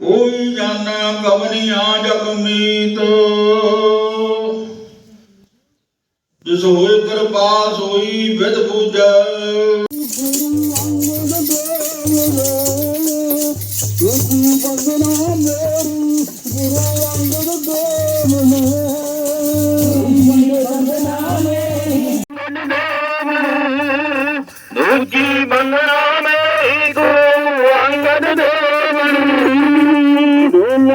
ਕੋਈ ਜਾਣੈ ਕਵਨੀਆਂ ਜਗ ਮੀਤ। ਜਿਸ ਹੋਏ ਕਿਰਪਾ ਸੋਈ ਵਿਦ ਪੂਜੈ। ਦੂਜੀ ਬੰਦਨਾ ਮੇਰੀ ਗੁਰੂ ਅੰਗਦ ਦੇਵ ਦੋਲਨ ਤੇਰਾ ਕੋ ਪ੍ਰਭੂ ਦੋਲਨ ਤੇਰਾ ਕੋ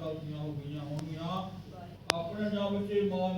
ਗਲਤੀਆਂ ਹੋ ਗਈਆਂ ਹੋਣਗੀਆਂ ਆਪਣੇ ਨਾਮ ਵਿੱਚ ਮਾਨ